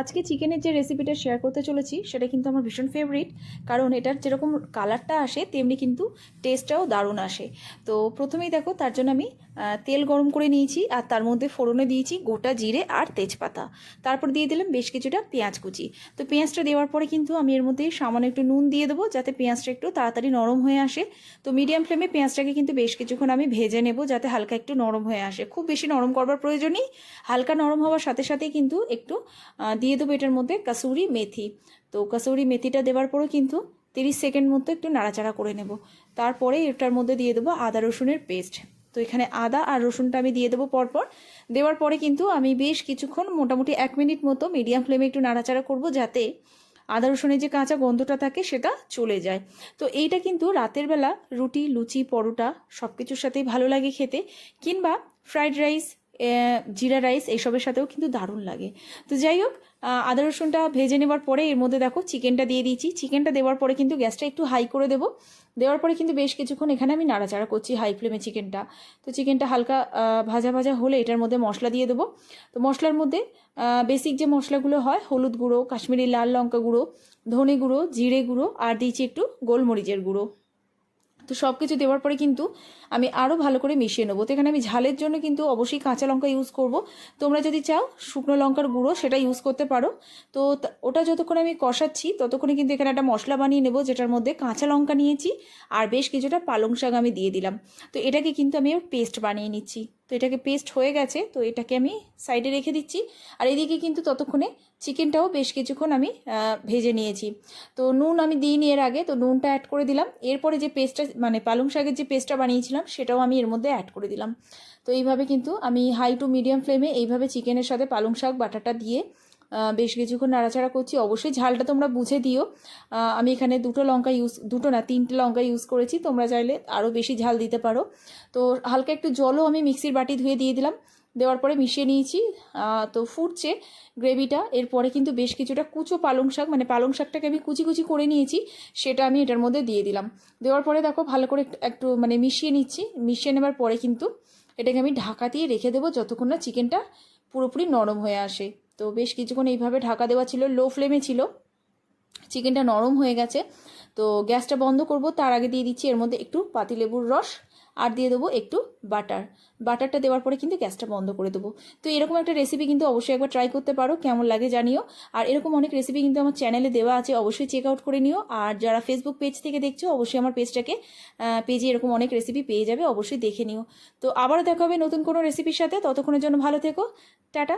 আজকে চিকেনের যে রেসিপিটা শেয়ার করতে চলেছি, সেটা কিন্তু আমার ভীষণ ফেভারিট কারণ এটার যেরকম কালারটা আসে, তেমনি কিন্তু টেস্টটাও দারুণ আসে। তো প্রথমেই দেখো, তার জন্য আমি তেল গরম করে নিয়েছি, আর তার মধ্যে ফোড়নে দিয়েছি গোটা জিরে আর তেজপাতা। তারপর দিয়ে দিলাম বেশ কিছুটা পেঁয়াজ কুচি। তো পেঁয়াজটা দেওয়ার পরে কিন্তু আমি এর মধ্যে সামান্য একটু নুন দিয়ে দেবো, যাতে পেঁয়াজটা একটু তাড়াতাড়ি নরম হয়ে আসে। তো মিডিয়াম ফ্লেমে পেঁয়াজটাকে কিন্তু বেশ কিছুক্ষণ আমি ভেজে নেব, যাতে হালকা একটু নরম হয়ে আসে। খুব বেশি নরম করবার প্রয়োজনই হালকা নরম হওয়ার সাথে সাথেই কিন্তু একটু দিয়ে দেবো এটার মধ্যে কাসুরি মেথি। তো কাসুরি মেথিটা দেওয়ার পরেও কিন্তু তিরিশ সেকেন্ড মতো একটু নাড়াচাড়া করে নেব। তারপরে এটার মধ্যে দিয়ে দেবো আদা রসুনের পেস্ট। তো এখানে আদা আর রসুনটা আমি দিয়ে দেবো পরপর। দেওয়ার পরে কিন্তু আমি বেশ কিছুক্ষণ মোটামুটি এক মিনিট মতো মিডিয়াম ফ্লেমে একটু নাড়াচাড়া করব যাতে আদা রসুনের যে কাঁচা গন্ধটা থাকে সেটা চলে যায়। তো এইটা কিন্তু রাতের বেলা রুটি, লুচি, পরোটা সব কিছুর সাথেই ভালো লাগে খেতে। কিংবা ফ্রাইড রাইস জিরা রাইস, এইসবের সাথেও কিন্তু দারুণ লাগে। তো যাই হোক আদা রসুনটা ভেজে নেবার পরে এর মধ্যে দেখো চিকেনটা দিয়ে দিয়েছি। চিকেনটা দেওয়ার পরে কিন্তু গ্যাসটা একটু হাই করে দেবো। দেওয়ার পরে কিন্তু বেশ কিছুক্ষণ এখানে আমি নাড়াচাড়া করছি হাই ফ্লেমে চিকেনটা। তো চিকেনটা হালকা ভাজা ভাজা হলে এটার মধ্যে মশলা দিয়ে দেবো। তো মশলার মধ্যে বেসিক যে মশলাগুলো হয়, হলুদ গুঁড়ো, কাশ্মীরি লাল লঙ্কা গুঁড়ো, ধনে গুঁড়ো, জিরে গুঁড়ো, আর দিয়েছি একটু গোলমরিচের গুঁড়ো। তো সব কিছু দেওয়ার পরে কিন্তু আমি আরও ভালো করে মিশিয়ে নেব। তো এখানে আমি ঝালের জন্য কিন্তু অবশ্যই কাঁচা লঙ্কা ইউজ করব। তোমরা যদি চাও শুকনো লঙ্কার গুঁড়ো সেটা ইউজ করতে পারো। তো ওটা যতক্ষণে আমি কষাচ্ছি ততক্ষণে কিন্তু এখানে একটা মশলা বানিয়ে নেব, যেটার মধ্যে কাঁচা লঙ্কা নিয়েছি আর বেশ কিছুটা পালং শাক আমি দিয়ে দিলাম। তো এটাকে কিন্তু আমি পেস্ট বানিয়ে নিচ্ছি। তো এটাকে পেস্ট হয়ে গেছে, তো এটাকে আমি সাইডে রেখে দিচ্ছি। আর এদিকে কিন্তু ততক্ষণে চিকেনটাও বেশ কিছুক্ষণ আমি ভেজে নিয়েছি। তো নুন আমি দিইনি এর আগে, তো নুনটা অ্যাড করে দিলাম। এরপরে যে পেস্টটা মানে পালং শাকের যে পেস্টটা বানিয়েছিলাম, সেটাও আমি এর মধ্যে অ্যাড করে দিলাম। তো এইভাবে কিন্তু আমি হাই টু মিডিয়াম ফ্লেমে এইভাবে চিকেনের সাথে পালং শাক বাটাটা দিয়ে বেশ কিছুক্ষণ নাড়াচাড়া করছি। অবশ্যই ঝালটা তোমরা বুঝে দিও। আমি এখানে দুটো লঙ্কা ইউজ দুটো না, তিনটে লঙ্কা ইউজ করেছি। তোমরা চাইলে আরও বেশি ঝাল দিতে পারো। তো হালকা একটু জলও আমি মিক্সির বাটি ধুয়ে দিয়ে দিলাম। দেওয়ার পরে মিশিয়ে নিয়েছি। তো ফুটছে গ্রেভিটা। এরপরে কিন্তু বেশ কিছুটা কুচো পালং শাক মানে পালং শাকটাকে আমি কুচি কুচি করে নিয়েছি। সেটা আমি এটার মধ্যে দিয়ে দিলাম। দেওয়ার পরে দেখো ভালো করে একটু- মানে মিশিয়ে নিচ্ছি। মিশিয়ে নেবার পরে কিন্তু এটাকে আমি ঢাকা দিয়ে রেখে দেবো যতক্ষণ না চিকেনটা পুরোপুরি নরম হয়ে আসে। তো বেশ কিছুক্ষণ এইভাবে ঢাকা দেওয়া ছিল, লো ফ্লেমে ছিল। চিকেনটা নরম হয়ে গেছে। তো গ্যাসটা বন্ধ করব, তার আগে দিয়ে দিচ্ছি এর মধ্যে একটু পাতিলেবুর রস আর দিয়ে দেবো একটু বাটার। বাটারটা দেওয়ার পরে কিন্তু গ্যাসটা বন্ধ করে দেবো। তো এরকম একটা রেসিপি কিন্তু অবশ্যই একবার ট্রাই করতে পারো, কেমন লাগে জানিও। আর এরকম অনেক রেসিপি কিন্তু আমার চ্যানেলে দেওয়া আছে, অবশ্যই চেক আউট করে নিও। আর যারা ফেসবুক পেজ থেকে দেখছ, অবশ্যই আমার পেজটাকে পেজে এরকম অনেক রেসিপি পেয়ে যাবে, অবশ্যই দেখে নিও। তো আবারও দেখা হবে নতুন কোনো রেসিপির সাথে, ততক্ষণের জন্য ভালো থেকো, টাটা।